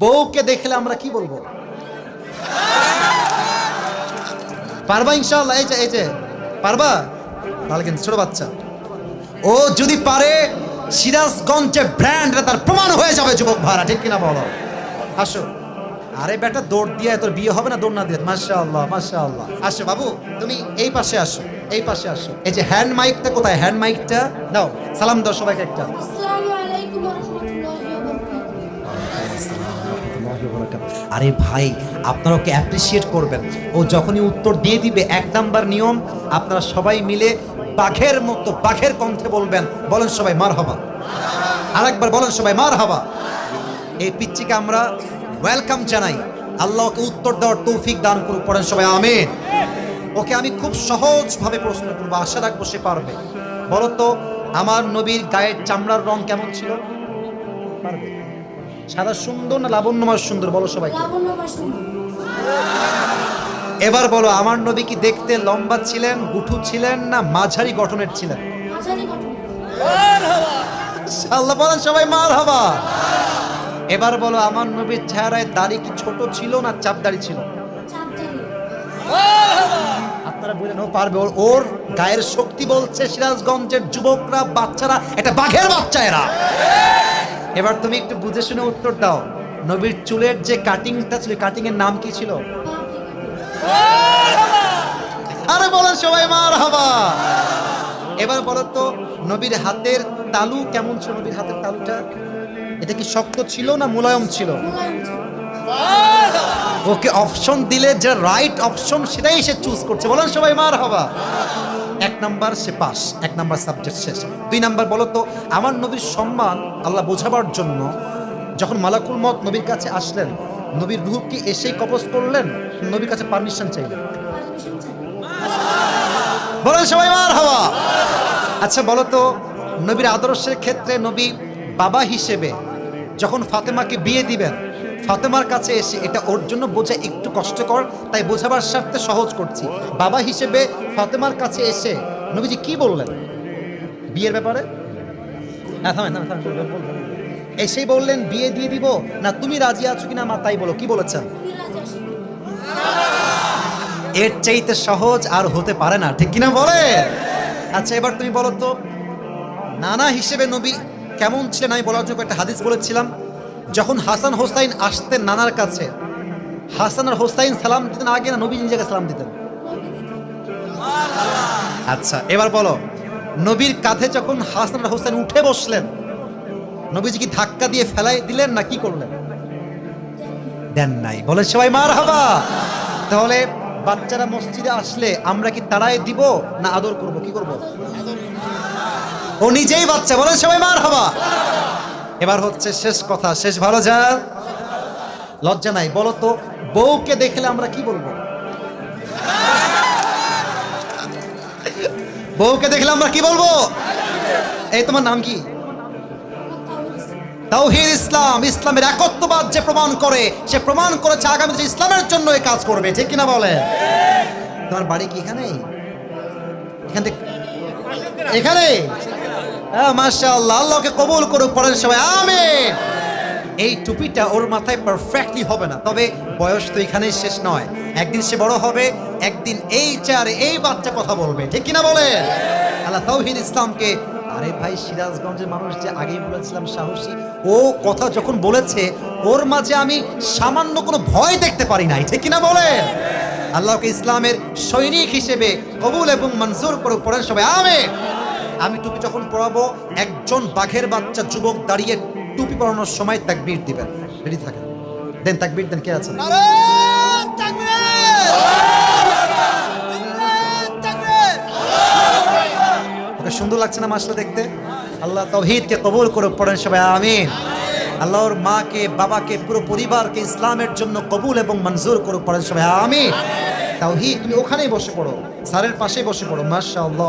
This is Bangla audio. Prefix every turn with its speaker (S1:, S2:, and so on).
S1: বউকে দেখলে আমরা কি বলব? পারবা ইনশাল্লাহ এই যে এই যে, পারবা? তাহলে কিন্তু ছোট বাচ্চা। ও যদি পারে, সিরাজগঞ্জে ব্র্যান্ড তার প্রমাণ হয়ে যাবে, যুবক ভাড়া ঠিক কিনা বলো? আসো। আরে বেটা, দৌড় দিয়ে তোর বিয়ে হবে না? দৌড় না দিয়ে। মাসা আল্লাহ মাসা আল্লাহ আসো বাবু, তুমি এই পাশে আসো, এই পাশে আসো। এই যে হ্যান্ড মাইকটা কোথায়? হ্যান্ড মাইকটা? নাও, সালাম দাও সবাইকে একটা। আরে ভাই আপনারা ওকে অ্যাপ্রিসিয়েট করবেন। ও যখনই উত্তর দিয়ে দিবে, এক নাম্বার নিয়ম, আপনারা সবাই মিলে বাঘের মতো বাঘের কণ্ঠে বলবেন, বলেন সবাই মার হবা আরেকবার বলেন সবাই মার হবা এই পিচ্চিকে আমরা ওয়েলকাম জানাই। আল্লাহ ওকে উত্তর দেওয়ার তৌফিক দান করুক, পড়েন সবাই আমিন। ওকে আমি খুব সহজভাবে প্রশ্ন করব, আশা রাখব সে পারবে। বলো তো আমার নবীর গায়ের চামড়ার রং কেমন ছিল? পারবে। সাদা সুন্দর না লাবণ্যময় সুন্দর? বলো
S2: লাবণ্যময়
S1: এবার বলো আমার নবী কি দেখতে লম্বা ছিলেন গুঠু ছিলেন না মাঝারি গঠনের ছিলেন?
S2: মাঝারি
S1: আল্লাহ বলেন সবাই মার হবা এবার বলো আমার নবীর চেহারায় দাড়ি কি ছোট ছিল না চাপ দাড়ি ছিল আপনারা বলেন ও পারবে ওর- ওর গায়ের শক্তি বলছে সিরাজগঞ্জের যুবকরা বাচ্চারা এটা বাঘের বাচ্চা এরা। এবার তুমি একটু বুঝে শুনে উত্তর দাও। নবীর চুলের যে কাটিংটা ছিল কাটিং এর নাম কি ছিল? আরে বলেন সবাই মার হবা এবার বলো তো, নবীর হাতের তালু কেমন ছিল? নবীর হাতের তালুটা, এটা কি শক্ত ছিল না মুলায়ম ছিল? ওকে অপশন দিলে যে রাইট অপশন সেটাই সে চুজ করছে। বলেন সবাই মার হবা এক নাম্বার সে পাস, এক নাম্বার সাবজেক্ট শেষ। দুই নাম্বার বলো তো, আমার নবীর সম্মান আল্লাহ বোঝাবার জন্য যখন মালাকুল মত নবীর কাছে আসলেন, নবীর রুহ কি এসেই কবজ করলেন? নবীর কাছে পারমিশন চাইলেন। বলেন সবাই, মার হওয়া আচ্ছা বলো তো, নবীর আদর্শের ক্ষেত্রে নবী বাবা হিসেবে যখন ফাতেমাকে বিয়ে দিবেন ফাতেমার কাছে এসে এটা ওর জন্য বোঝা একটু কষ্টকর, তাই বোঝাবার স্বার্থে সহজ করছি। বাবা হিসেবে ফাতেমার কাছে এসে, নবীজি কি বললেন? বিয়ের ব্যাপারে। এসেই বললেন, বিয়ে দিয়ে দিব। না, তুমি রাজি আছো কিনা মা, তাই বলো, কি বলেছেন? এর চাইতে সহজ আর হতে পারে না, ঠিক কিনা বলে? আচ্ছা এবার তুমি বলো তো, নানা হিসেবে নবী কেমন ছিলেন? আমি বলার জন্য একটা হাদিস বলেছিলাম। যখন হাসান হোসাইন আসতেন নানার কাছে, হাসান আর হোসাইন সালাম দিতেন আগে না নবী নিজেকে সালাম দিতেন? আচ্ছা এবার বলো, নবীর কাঁধে যখন হাসান আর হোসেন উঠে বসলেন, নবীজি কি ধাক্কা দিয়ে ফেলাই দিলেন না কি করলেন? দেন নাই। বলে সবাই মার হবা তাহলে বাচ্চারা মসজিদে আসলে আমরা কি তারাই দিব না আদর করব? কি করব? ও নিজেই বাচ্চা। বলে সবাই মার হবা এবার হচ্ছে শেষ কথা, শেষ ভালো যা লজ্জা নাই, বলো তো, বউকে দেখলে আমরা কি বলব? বউকে দেখলে আমরা কি বলব? এই তোমার নাম কি? তাওহিদ ইসলাম, ইসলামের একত্ববাদ যে প্রমাণ করে, সে প্রমাণ করেছে আগামী ইসলামের জন্য এই কাজ করবে, ঠিক কিনা বলে? তোমার বাড়ি কি এখানে এখানে হ্যাঁ আল্লাহকে কবুল করুক, পড়েন সবাই, আমিন। এই টুপিটা ওর মাথায় পারফেক্টলি হবে না, তবে বয়স তো এখানেই শেষ নয়। একদিন সে বড় হবে, একদিন এই চেয়ারে এই বাচ্চা কথা বলবে, ঠিক কিনা বলে আল্লাহ তাওহিদ ইসলামকে, আরে ভাই, সিরাজগঞ্জের মানুষ যে আগেই বলেছিলাম সাহসী, ও কথা যখন বলেছে, ওর মাঝে আমি সামান্য কোনো ভয় দেখতে পারি নাই, ঠিক কিনা বলে আল্লাহকে ইসলামের সৈনিক হিসেবে কবুল এবং মঞ্জুর করে পড়েন সবাই আমে আমি টুপি যখন পরাবো একজন বাঘের বাচ্চা যুবক দাঁড়িয়ে টুপি পরানোর সময় তাকবীর দিবেন। রেডি থাকেন? দেন তাকবীর দেন কে ওকে সুন্দর লাগছে না মাসটা দেখতে? আল্লাহ তৌহিদকে কবুল করে পড়েন সবাই আমিন। আল্লাহর মাকে বাবাকে পুরো পরিবারকে ইসলামের জন্য কবুল এবং মঞ্জুর করে পড়েন সবাই আমিন। তাওহিদ তুমি ওখানেই বসে পড়ো স্যারের পাশেই বসে পড়ো মাশাআল্লাহ।